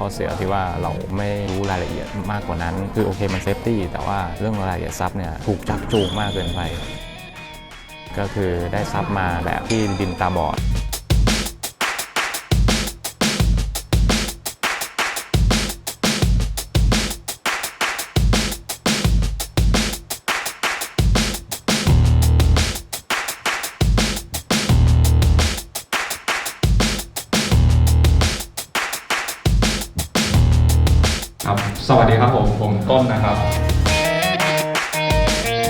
ข้อเสียที่ว่าเราไม่รู้รายละเอียดมากกว่านั้น คือโอเคมันเซฟตี้แต่ว่าเรื่องรายละเอียดทรัพย์เนี่ยถูกจับจูงมากเกินไป ก็คือได้ทรัพย์มาแบบที่ดินตาบอด ครับ สวัสดีครับผม ผมต้นนะครับ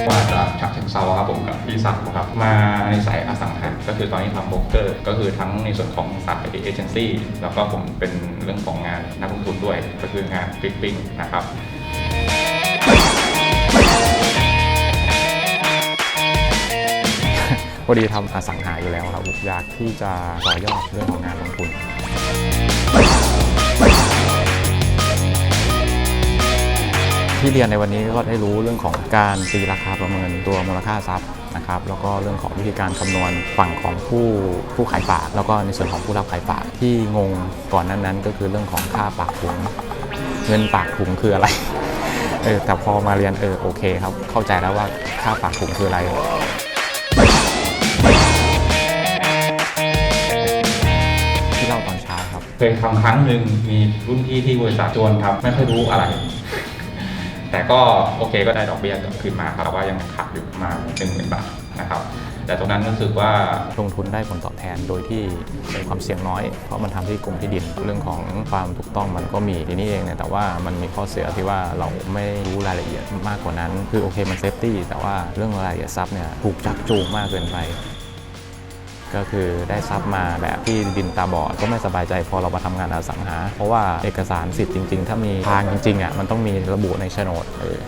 มาจากฉะเชิงเซาครับผมกับพี่ศักดิ์ครับ มาในสายอสังหา ก็คือตอนนี้ทำโบรกเกอร์ ก็คือทั้งในส่วนของสายเอเจนซี่ แล้วก็ผมเป็นเรื่องของงานนักลงทุนด้วย ก็คืองานฟิปปิ้งนะครับพอดีทำอสังหาอยู่แล้วครับอยากที่จะต่อยอดเรื่องของงานลงทุน ที่เรียนในวันนี้ก็ได้รู้เรื่องของการตีราคาประเมินตัวมูลค่าทรัพย์นะครับแล้วก็เรื่องของวิธีการคำนวณฝั่งของผู้ผู้ขายฝาก แล้วก็ในส่วนของผู้รับขายฝากที่งงก่อนนั้นนั้นก็คือเรื่องของค่าปากถุงเงินปากถุงคืออะไรเออแต่พอมาเรียนเออโอเคครับ เข้าใจแล้วว่าค่าปากถุงคืออะไรที่เล่าตอนเช้าครับ เคยทำครั้งหนึ่งมีรุ่นพี่ที่บริษัทชวนทำไม่ค่อยรู้อะไร แต่ก็โอเคก็ได้ดอกเบี้ยกลับคืนมาครับแต่ว่ายังขาดอยู่ประมาณหนึ่งหมื่นบาทนะครับแต่ตรงนั้นรู้สึกว่าลงทุนได้ผลตอบแทนโดยที่เป็นความเสี่ยงน้อย เพราะมันทำที่กรมที่ดิน เรื่องของความถูกต้องมันก็มีทีนี้เองเนี่ยแต่ว่ามันมีข้อเสียที่ว่าเราไม่รู้รายละเอียดมากกว่านั้น คือโอเคมันเซฟตี้แต่ว่าเรื่องรายละเอียดทรัพย์เนี่ยถูกจับจูงมากเกินไป ก็คือได้ทรัพย์มาแบบที่ดินตาบอดก็ไม่สบายใจพอเรามาทำงานอสังหา เพราะว่าเอกสารสิทธิ์จริง ๆ ถ้ามีทางจริงๆอะมันต้องมีระบุในโฉนดเออ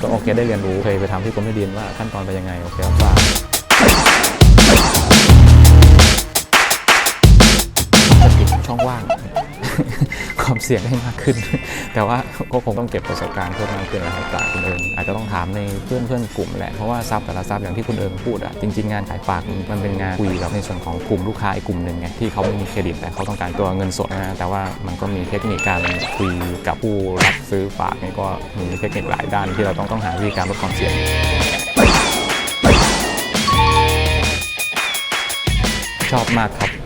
ก็โอเคได้เรียนรู้เคยไปทำที่กรมที่ดินว่าขั้นตอนเป็นยังไงโอเคครับว่า สี่ยงให้มากขึ้น แต่ว่าก็คงต้องเก็บประสบการณ์เพิ่มมากขึ้นนะครับจากคุณเอิงอาจจะต้องถามในเพื่อนเพื่อนๆกลุ่มแหละเพราะว่าทรัพย์แต่ละทรัพย์อย่างที่คุณเอิงพูดอะจริง ๆ งานขายฝากมันเป็นงานคุยกับในส่วนของกลุ่มลูกค้าอีกกลุ่มหนึ่งไงที่เขาไม่มีเครดิตแต่เขาต้องการตัวเงินสดนะแต่ว่ามันก็มีเทคนิคการคุยกับผู้รับซื้อฝากนี่ก็มีเทคนิคหลายด้านที่เราต้องต้องหาวิธีการลดความเสี่ยงชอบมากครับ